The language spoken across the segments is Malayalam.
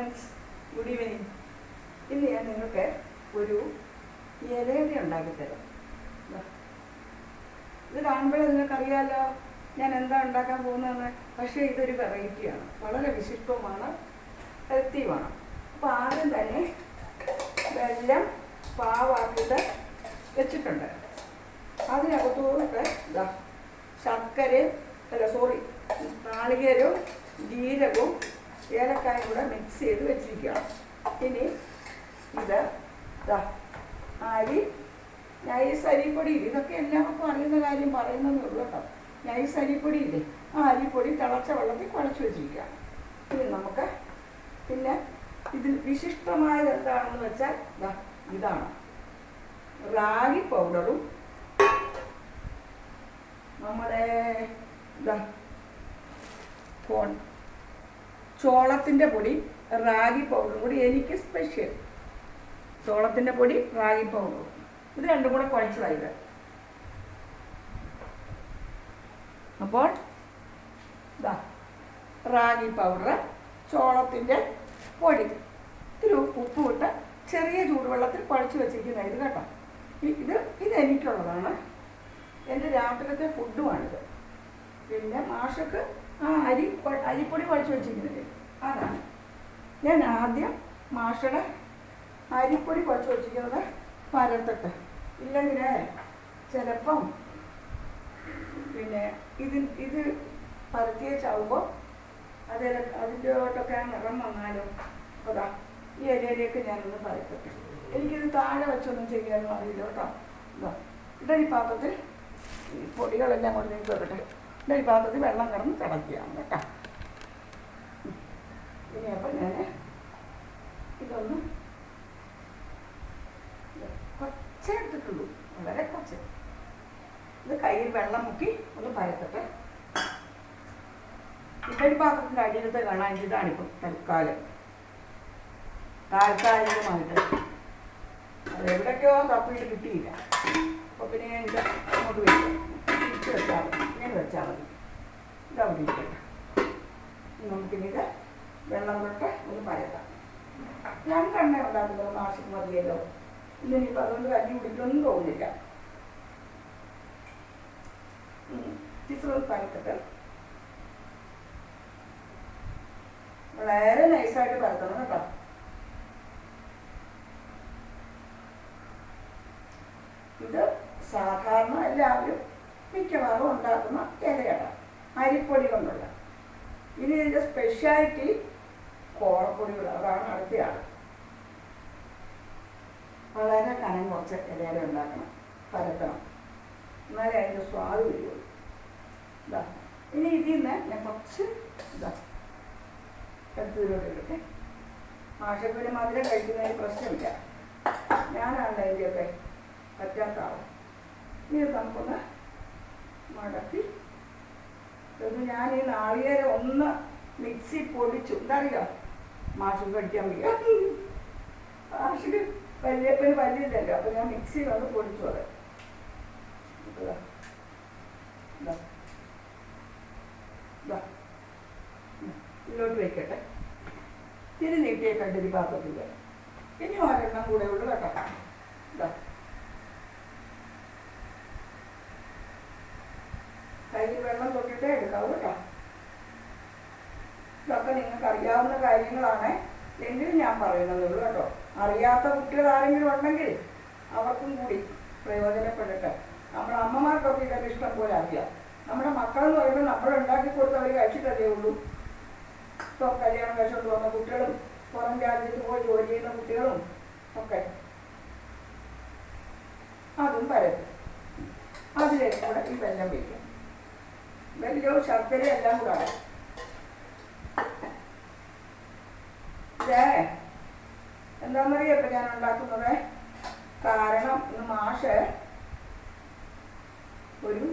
ഫ്രണ്ട്സ് ഗുഡ് ഈവനിങ് ഇന്ന് ഞാൻ നിങ്ങൾക്ക് ഒരു ഇലയുടെ ഉണ്ടാക്കി തരാം. ദാ. ഇത് കാണുമ്പോഴേ നിങ്ങൾക്കറിയാലോ ഞാൻ എന്താ ഉണ്ടാക്കാൻ പോകുന്നതെന്ന്. പക്ഷേ ഇതൊരു വെറൈറ്റിയാണ് വളരെ വിശിഷ്ടവുമാണ് ഹെൽത്തിയുമാണ്. അപ്പോൾ ആദ്യം തന്നെ വെല്ലം പാവാക്കിയിട്ട് വെച്ചിട്ടുണ്ട്. അതിനകത്തോട്ട് ഇതാ ശർക്കരയും അല്ല സോറി നാളികേരവും ജീരകവും ഏലക്കായും കൂടെ മിക്സ് ചെയ്ത് വെച്ചിരിക്കുകയാണ് ഇനി ഇത് അരി നൈസ് അരിപ്പൊടി ഇതൊക്കെ എല്ലാവർക്കും അറിയുന്ന കാര്യം പറയുന്നതേ ഉള്ളൂ കേട്ടോ. നൈസ് അരിപ്പൊടി ഇല്ലേ? ആ അരിപ്പൊടി തിളച്ച വെള്ളത്തിൽ കുഴച്ച് വെച്ചിരിക്കുകയാണ് ഇനി നമുക്ക് പിന്നെ ഇതിൽ വിശിഷ്ടമായത് എന്താണെന്ന് വെച്ചാൽ ഇതാണ്. റാഗി പൗഡറും നമ്മുടെ കോൺ ചോളത്തിന്റെ പൊടി റാഗി പൗഡറും കൂടി. എനിക്ക് സ്പെഷ്യൽ ചോളത്തിന്റെ പൊടി റാഗി പൗഡറും ഇത് രണ്ടും കൂടെ കുഴച്ചതായത് അപ്പോൾ റാഗി പൗഡർ ചോളത്തിന്റെ പൊടി. ഇത്തിരി ഉപ്പ് ഇട്ട് ചെറിയ ചൂടുവെള്ളത്തിൽ കുഴച്ച് വെച്ചിരിക്കുന്ന ഇത് കേട്ടോ. ഇത് ഇത് എനിക്കുള്ളതാണ്. എന്റെ രാത്രിത്തെ ഫുഡുമാണിത് പിന്നെ മാഷക്ക് ആ അരി അരിപ്പൊടി കുഴച്ച് വെച്ചിരിക്കുന്നില്ലേ അതാണ്. ഞാൻ ആദ്യം മാഷയുടെ അരിപ്പൊടി കുഴച്ച് വെച്ചിരിക്കുന്നത് പരത്തട്ടെ. ഇല്ലെങ്കിൽ ചിലപ്പം പിന്നെ ഇത് ഇത് പരത്തിയ ചാവുമ്പോൾ അതിൽ അതിന്റെയോട്ടൊക്കെ ആ നിറം വന്നാലും അതാ ഈ ഇലയിലേക്ക് ഞാനൊന്ന് പരത്തട്ടെ എനിക്കിത് താഴെ വെച്ചൊന്നും ചെയ്യാനും അറിയില്ല കേട്ടോ. ഇതാ ഈ പാത്രത്തിൽ പൊടികളെല്ലാം കൊണ്ട് നീക്കി വെക്കട്ടെ ഇഡലി പാത്രത്തിൽ വെള്ളം കിടന്ന് തിളക്കുകയാണ് കേട്ടോ. ഇനി അപ്പം ഞാൻ ഇതൊന്ന് കുറച്ചേ എടുത്തിട്ടുള്ളൂ. വളരെ കുറച്ച്. ഇത് കയ്യിൽ വെള്ളം മുക്കി ഒന്ന് പരത്തട്ടെ. ഇഡലി പാത്രത്തിന്റെ അടിയിലത്തെ കാണാൻ ഇതാണിപ്പം തൽക്കാലം. താൽക്കാലികമായിട്ട്. അത് എവിടേക്കോ തപ്പിയിട്ട് കിട്ടിയില്ല. അപ്പോൾ പിന്നെ ഞാൻ ഇത് അങ്ങോട്ട് വെക്കാം. തിരിച്ച് വെച്ചാൽ മതി. ഇങ്ങനെ വെച്ചാൽ മതി. ഇത് അവിടെ ഇരിക്കട്ടെ വെള്ളം തൊട്ട് ഒന്ന് പരത്താം. രണ്ടെണ്ണ ഉണ്ടാക്കുന്നത് മാസം മതിയല്ലോ. ഇന്നിപ്പോൾ അതുകൊണ്ട് കഞ്ഞി കുടിക്കൊന്നും തോന്നില്ല ടീച്ചർ പരത്തട്ടെ. വളരെ നൈസായിട്ട് പരത്തണം കേട്ടോ. ഇത് സാധാരണ എല്ലാവരും മിക്കവാറും ഉണ്ടാക്കുന്ന ഇലയട അരിപ്പൊടി കൊണ്ടുള്ള. ഇനി ഇതിന്റെ സ്പെഷ്യാലിറ്റി കോളപ്പൊടിയുടെ അതാണ് അടുത്തയാൾ വളരെ കനം കുറച്ച് ഇലയിൽ ഉണ്ടാക്കണം. പരത്തണം. എന്നാലേ അതിന്റെ സ്വാദ് വരുള്ളൂ ഇതാ ഇനി ഇതിൽ നിന്ന് ഞാൻ കുറച്ച് ഇതാ എടുത്തതിലോട്ട് എടുക്കട്ടെ ആശക്കൂലി മധുരം കഴിക്കുന്നതിന് പ്രശ്നമില്ല. ഞാനാണ് അതിന്റെയൊക്കെ പറ്റാത്ത ആളും. ഇനി നമുക്കൊന്ന് മടക്കി ഇത് ഞാൻ ഈ നാളികേരം ഒന്ന് മിക്സി പൊടിച്ചു. എന്താറിയോ അറിയോ മാഷ് കടിക്കാൻ വയ്യ. മാഷിന് വല്യപ്പന് വലിയില്ലല്ലോ അപ്പം ഞാൻ മിക്സിയിൽ ഒന്ന് പൊടിച്ചു അത്. ഇതാ. ഇതാ. ഇതാ. ഇതിലോട്ട് വെക്കട്ടെ. തിരി നീട്ടിയേക്കട്ടെ ഒരു പാത്രത്തിൽ ഇനി ഒരെണ്ണം കൂടെ ഉള്ളു കേട്ടോ ഇതാ കയ്യിൽ വെള്ളം തൊട്ടിട്ടേ എടുക്കാവൂ കേട്ടോ ഇതൊക്കെ നിങ്ങൾക്ക് അറിയാവുന്ന കാര്യങ്ങളാണ് എങ്കിലും ഞാൻ പറയുന്നതേ ഉള്ളൂ കേട്ടോ. അറിയാത്ത കുട്ടികൾ ആരെങ്കിലും ഉണ്ടെങ്കിൽ അവർക്കും കൂടി പ്രയോജനപ്പെടട്ടെ. നമ്മുടെ അമ്മമാർക്കൊക്കെ ഇതൊക്കെ ഇഷ്ടം പോലെ അറിയാം. നമ്മുടെ മക്കളെന്ന് പറയുമ്പോൾ നമ്മൾ ഉണ്ടാക്കി കൊടുത്ത് അവർ കഴിച്ചിട്ടല്ലേ ഉള്ളൂ. ഇപ്പം കല്യാണം കഴിച്ചുകൊണ്ട് വന്ന കുട്ടികളും പുറം രാജ്യത്ത് പോയി ജോലി ചെയ്യുന്ന കുട്ടികളും ഒക്കെ അതും പരത്തും അതിലേക്ക് കൂടെ ഈ വെല്ലം വയ്ക്കും. വെല്ലവും ശർക്കരയും എല്ലാം കൂടെ എന്താണെന്നറിയാം ഇപ്പം ഞാൻ ഉണ്ടാക്കുന്നത് കാരണം ഇന്ന് മാഷ് ഒരു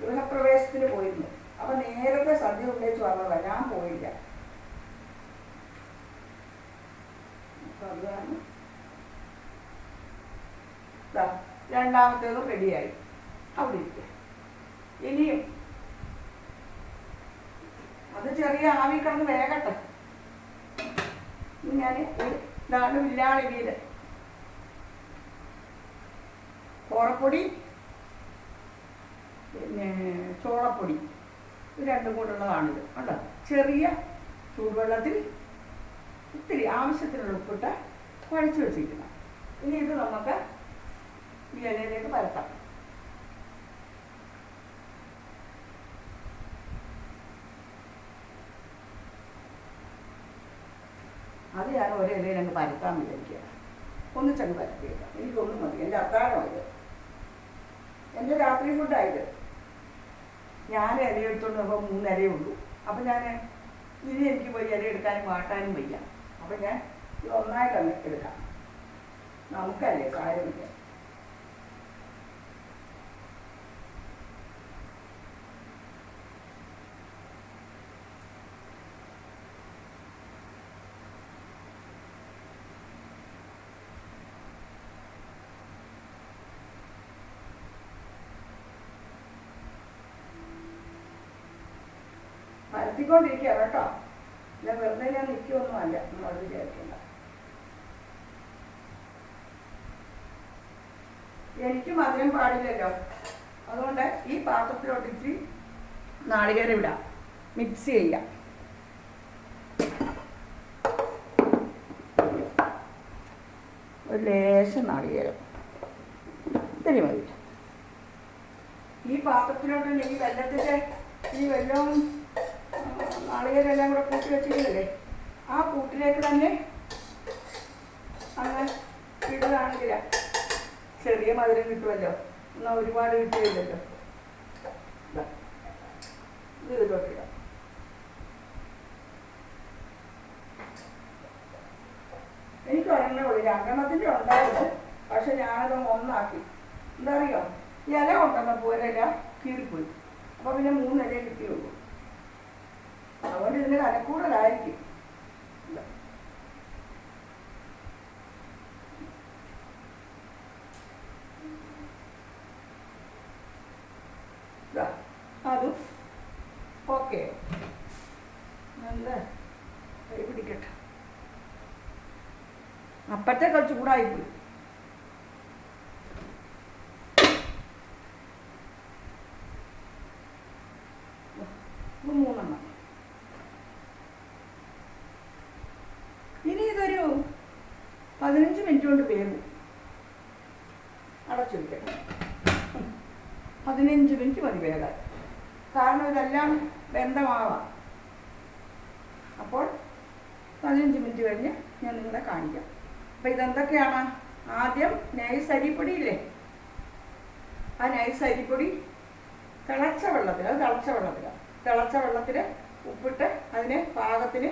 ഗൃഹപ്രവേശത്തിന് പോയിരുന്നു. അപ്പൊ നേരത്തെ സദ്യ ഉണ്ടേച്ച് വന്നതാ ഞാൻ പോയില്ല. അപ്പൊ രണ്ടാമത്തേതും റെഡിയായി. അവിടെ ഇരിക്കുക ഇനിയും. അത് ചെറിയ ആവി കിടന്ന് വേഗട്ടെ. ഞാൻ ഇതാണ് വില്ലാളി വീട്. കോറപ്പൊടി പിന്നെ ചോളപ്പൊടി ഇത് രണ്ടും കൂടുള്ളതാണിത് കണ്ടോ? ചെറിയ ചൂടുവെള്ളത്തിൽ ഇത്തിരി ആവശ്യത്തിനുള്ള ഉപ്പിട്ട് കുഴച്ച് വെച്ചിരിക്കണം ഇനി ഇത് നമുക്ക് ഈ ഇലയിലേക്ക് പരത്താം. അത് ഞാൻ ഒരു ഇലയിൽ അങ്ങ് പരത്താൻ വിചാരിക്കുക ഒന്നിച്ചങ്ങ് പരത്തിയില്ല എനിക്കൊന്നും മതി. എന്റെ അത്താഴമായത് എന്റെ രാത്രി ഫുഡായത് ഞാൻ ഇലയെടുത്തോണ്ട് നോക്കുമ്പോൾ മൂന്ന് ഉള്ളൂ. അപ്പം ഞാൻ ഇനി എനിക്ക് പോയി ഇല എടുക്കാനും വാട്ടാനും വയ്യ. അപ്പം ഞാൻ ഇത് ഒന്നായിട്ടങ്ങ് എടുക്കാം. നമുക്കല്ലേ കാര്യമില്ല. പരത്തിക്കൊണ്ടിരിക്കുക കേട്ടോ. ഞാൻ വെറുതെ ഞാൻ നിൽക്കുമൊന്നും അല്ല നമ്മളത് വിചാരിക്കണ്ട. എനിക്ക് മധുരം പാടില്ലല്ലോ. അതുകൊണ്ട് ഈ പാത്രത്തിലോട്ട് ഇച്ചിരി നാളികേരം ഇടാം. മിക്സ് ചെയ്യാം. ഒരു ലേശം നാളികേരം. ഇത്തിരി മതി. ഈ പാത്രത്തിലോട്ട് ഈ വെള്ളത്തിന്റെ ഈ വെള്ളവും നാളികേരം എല്ലാം കൂടെ കൂട്ടി വെച്ചിട്ടില്ലേ ആ കൂട്ടിലേക്ക് തന്നെ അങ്ങനെ ഇടുകയാണെങ്കിൽ ചെറിയ മധുരം കിട്ടുമല്ലോ. എന്നാൽ ഒരുപാട് കിട്ടിയില്ലല്ലോ. ഇത് ഇതിലോട്ടിടാം എനിക്ക് ഒരെണ്ണേ ഉള്ളൂ. രണ്ടെണ്ണത്തിന്റെ ഉണ്ടായിരുന്നു. പക്ഷെ ഞാനത് ഒന്നാക്കി. എന്താ അറിയോ? ഇല കൊണ്ടുവന്നപ്പോൾ ഒരില കീറിപ്പോയി. അപ്പോൾ പിന്നെ മൂന്നിലേ കിട്ടിയുള്ളൂ. അതുകൊണ്ട് ഇതിന്. ഇതാ, അതും. ഓക്കെ. നല്ല കൈ പിടിക്കട്ടെ. അപ്പത്തേക്കാൾ ചൂടായിപ്പോയി ഇത് മൂന്നെണ്ണം ഇനി ഇതൊരു പതിനഞ്ച് മിനിറ്റ് കൊണ്ട് വേവും അടച്ചു. പതിനഞ്ച് മിനിറ്റ് മതി വേകാൻ കാരണം ഇതെല്ലാം ബന്ധമാവാം. അപ്പോൾ പതിനഞ്ച് മിനിറ്റ് കഴിഞ്ഞ് ഞാൻ നിങ്ങളെ കാണിക്കാം. അപ്പം ഇതെന്തൊക്കെയാണ്? ആദ്യം നൈസ് അരിപ്പൊടിയില്ലേ? ആ നൈസ് അരിപ്പൊടി തിളച്ച വെള്ളത്തിൽ അത് തിളച്ച വെള്ളത്തിലാണ് തിളച്ച വെള്ളത്തിൽ ഉപ്പിട്ട് അതിനെ പാകത്തിന്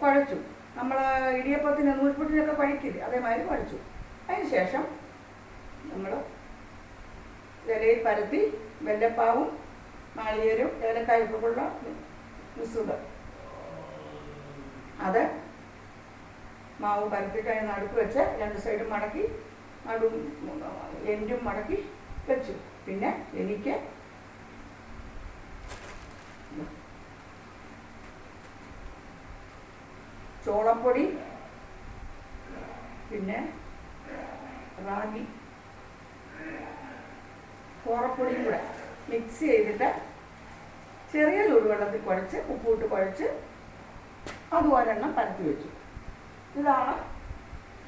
കുഴച്ചു. നമ്മൾ ഇടിയപ്പത്തിന് നൂൽപ്പുട്ടിനൊക്കെ പഴിക്കില്ല അതേമാതിരി പഴിച്ചു. അതിന് ശേഷം നമ്മൾ ഇലയിൽ പരത്തി വെല്ലപ്പാവും മാളികരും ഏലക്കായ്പുള്ള മിസ്സുണ്ട് അത് മാവ് പരത്തി കഴിഞ്ഞ് നടുക്ക് വെച്ച് രണ്ട് സൈഡും മടക്കി നടും എൻഡും മടക്കി വെച്ചു. പിന്നെ എനിക്ക് ചോളപ്പൊടി പിന്നെ റാഗി കോറപ്പൊടിയും കൂടെ മിക്സ് ചെയ്തിട്ട് ചെറിയ ചൂടുവെള്ളത്തിൽ കുഴച്ച് ഉപ്പിട്ട് കുഴച്ച് അത് ഒരെണ്ണം പരത്തി വെച്ചു. ഇതാണ്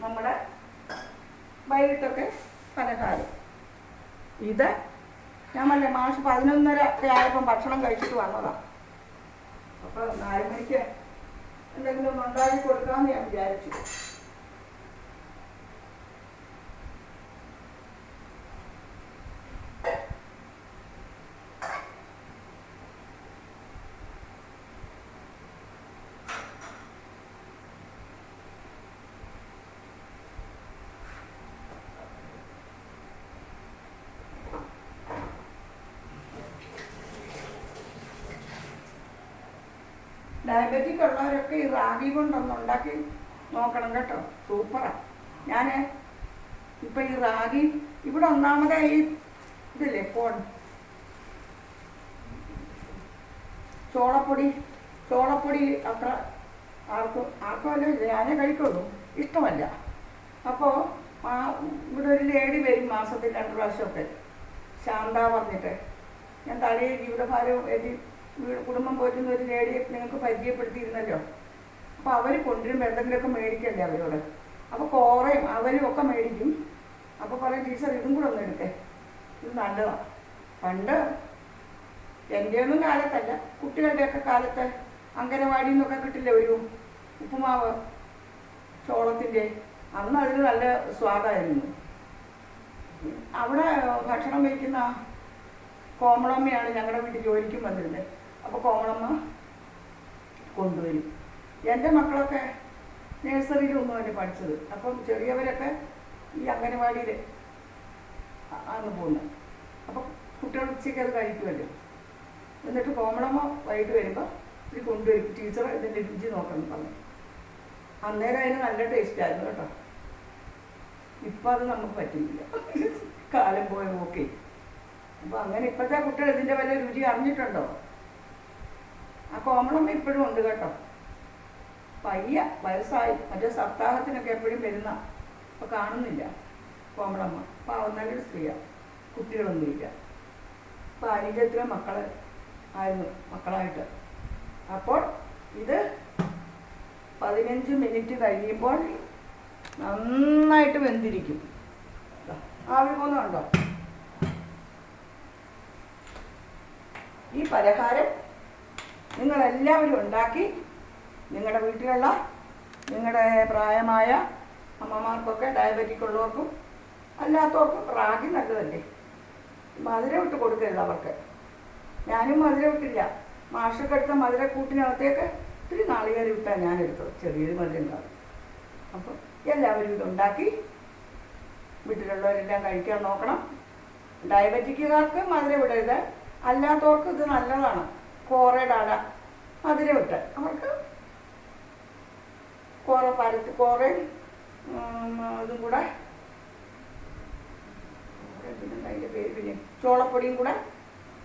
നമ്മുടെ വൈകിട്ടൊക്കെ പലഹാരം. ഇത് ഞാൻ പറഞ്ഞ മാഷ് പതിനൊന്നര ഒക്കെ ആയപ്പം ഭക്ഷണം കഴിച്ചിട്ട് വന്നതാണ് അപ്പോൾ നാല് മണിക്ക് എന്തെങ്കിലും ഉണ്ടാക്കി കൊടുക്കാമെന്ന് ഞാൻ വിചാരിച്ചു. ഡയബറ്റിക് ഉള്ളവരൊക്കെ ഈ റാഗി കൊണ്ടൊന്ന് ഉണ്ടാക്കി നോക്കണം കേട്ടോ. സൂപ്പറാണ് ഞാൻ ഇപ്പം ഈ റാഗി ഇവിടെ ഒന്നാമതെ ഈ ഇതില്ലേ ഫോൺ ചോളപ്പൊടി ചോളപ്പൊടി അത്ര ആർക്കും ആർക്കും അല്ല ഞാനേ കഴിക്കുള്ളൂ. ഇഷ്ടമല്ല. അപ്പോൾ ആ ഇവിടെ ഒരു ലേഡി വരും മാസത്തിൽ രണ്ട് പ്രാവശ്യമൊക്കെ. ശാന്ത പറഞ്ഞിട്ട്. ഞാൻ തലയിൽ ജീവിതഭാരം എഴുതി കുടുംബം പോറ്റുന്ന ഒരു ലേഡിയെ നിങ്ങൾക്ക് പരിചയപ്പെടുത്തിയിരുന്നല്ലോ. അപ്പോൾ അവർ കൊണ്ടുവരുമ്പോൾ എന്തെങ്കിലുമൊക്കെ മേടിക്കണ്ടേ അവരോട്? അപ്പോൾ കോറയും അവരും ഒക്കെ മേടിക്കും. അപ്പോൾ പറയും ടീച്ചർ ഇതും കൂടെ ഒന്ന് എടുക്കേ ഇത് നല്ലതാണ് പണ്ട് എന്റെ ഒന്നും കാലത്തല്ല കുട്ടികളുടെയൊക്കെ കാലത്ത് അങ്കനവാടിയിൽ നിന്നൊക്കെ കിട്ടില്ലേ ഒരു ഉപ്പുമാവ് ചോളത്തിന്റെ അന്ന് അതിന് നല്ല സ്വാദായിരുന്നു. അവിടെ ഭക്ഷണം വയ്ക്കുന്ന കോമളമ്മയാണ് ഞങ്ങളുടെ വീട്ടിൽ ജോലിക്കും വന്നിരുന്നത്. അപ്പോൾ കോമളമ്മ കൊണ്ടുവരും. എന്റെ മക്കളൊക്കെ നഴ്സറിയിലൊന്നും അല്ലേ പഠിച്ചത്? അപ്പം ചെറിയവരൊക്കെ ഈ അംഗനവാടിയിൽ ആണ് പോകുന്നത് അപ്പം കുട്ടികൾ ഉച്ചയ്ക്ക് അത് കഴിക്കുമല്ലോ എന്നിട്ട് കോമളമ്മ വൈകിട്ട് വരുമ്പോൾ ഇത് കൊണ്ടുവരും. ടീച്ചർ ഇതിന്റെ രുചി നോക്കണം പറഞ്ഞു. അന്നേരം അതിന് നല്ല ടേസ്റ്റ് ആയിരുന്നു കേട്ടോ. ഇപ്പം അത് നമുക്ക് പറ്റിയില്ല. കാലം പോയ നോക്കി അപ്പോൾ അങ്ങനെ ഇപ്പോഴത്തെ കുട്ടികൾ ഇതിന്റെ വല്ല രുചി അറിഞ്ഞിട്ടുണ്ടോ? ആ കോമളം ഇപ്പോഴും ഉണ്ട് കേട്ടോ. പയ്യ വയസ്സായി. മറ്റേ സപ്താഹത്തിനൊക്കെ എപ്പോഴും വരുന്ന അപ്പോൾ കാണുന്നില്ല കോമളമ്മ പാവം നല്ലൊരു സ്ത്രീയാണ് കുട്ടികളൊന്നുമില്ല അപ്പോൾ അനിജത്തിലെ മക്കൾ ആയിരുന്നു മക്കളായിട്ട്. അപ്പോൾ ഇത് പതിനഞ്ച് മിനിറ്റ് കഴിയുമ്പോൾ നന്നായിട്ട് വെന്തിരിക്കും. ആവി പോകുന്നുണ്ടോ ഈ പലഹാരം നിങ്ങളെല്ലാവരും ഉണ്ടാക്കി നിങ്ങളുടെ വീട്ടിലുള്ള നിങ്ങളുടെ പ്രായമായ അമ്മമാർക്കൊക്കെ ഡയബറ്റിക് ഉള്ളവർക്കും അല്ലാത്തവർക്കും റാഗി നല്ലതല്ലേ? മധുരം ഇട്ട് കൊടുക്കരുത് അവർക്ക്. ഞാനും മധുരം ഇട്ടില്ല. മാഷൊക്കെ എടുത്ത മധുരക്കൂട്ടിനകത്തേക്ക് ഇത്തിരി നാളികേരം ഇട്ടാണ് ഞാൻ എടുത്തത് ചെറിയൊരു മധുരം കാണും അപ്പം എല്ലാവരും ഇതുണ്ടാക്കി വീട്ടിലുള്ളവരെല്ലാം കഴിക്കാൻ നോക്കണം. ഡയബറ്റിക്കുകാർക്ക് മധുരം വിടരുത് അല്ലാത്തവർക്ക് ഇത് നല്ലതാണ്. കോറയുടെ അട മധുരം ഇട്ട് അവർക്ക് കോറ പരത്തി കോറയും ഇതും കൂടെ. അതിന്റെ പേര്? പിന്നെ ചോളപ്പൊടിയും കൂടെ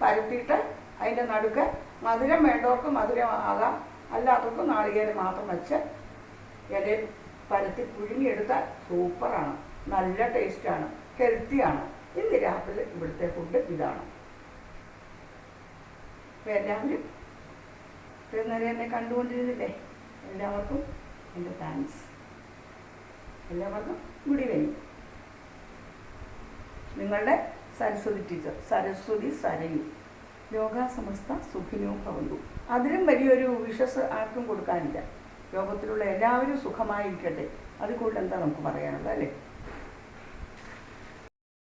പരത്തിയിട്ട് അതിന്റെ നടുക്ക് മധുരം വേണ്ടവർക്ക് മധുരം ആകാം. അല്ലാത്തവർക്ക് നാളികേരം മാത്രം വെച്ച് ഇലയിൽ പരത്തി പുഴുങ്ങിയെടുത്താൽ സൂപ്പറാണ് നല്ല ടേസ്റ്റാണ് ഹെൽത്തിയാണ് ഇന്ന് രാത്രി ഇവിടുത്തെ ഫുഡ് ഇതാണ്. അപ്പോൾ എല്ലാവരും ഇത്രയും നേരം എന്നെ കണ്ടുകൊണ്ടിരുന്നില്ലേ? എല്ലാവർക്കും എന്റെ താങ്ക്സ് എല്ലാവർക്കും ഗുഡ് ഈവനിങ് നിങ്ങളുടെ സരസ്വതി ടീച്ചർ സരസ്വതി സരയു സമസ്ത സുഖിനോ ഭവന്തു. അതിലും വലിയൊരു വിഷസ് ആർക്കും കൊടുക്കാനില്ല. ലോകത്തിലുള്ള എല്ലാവരും സുഖമായിരിക്കട്ടെ. അതിൽ കൂടുതൽ എന്താ നമുക്ക് പറയാനുള്ളത് അല്ലേ?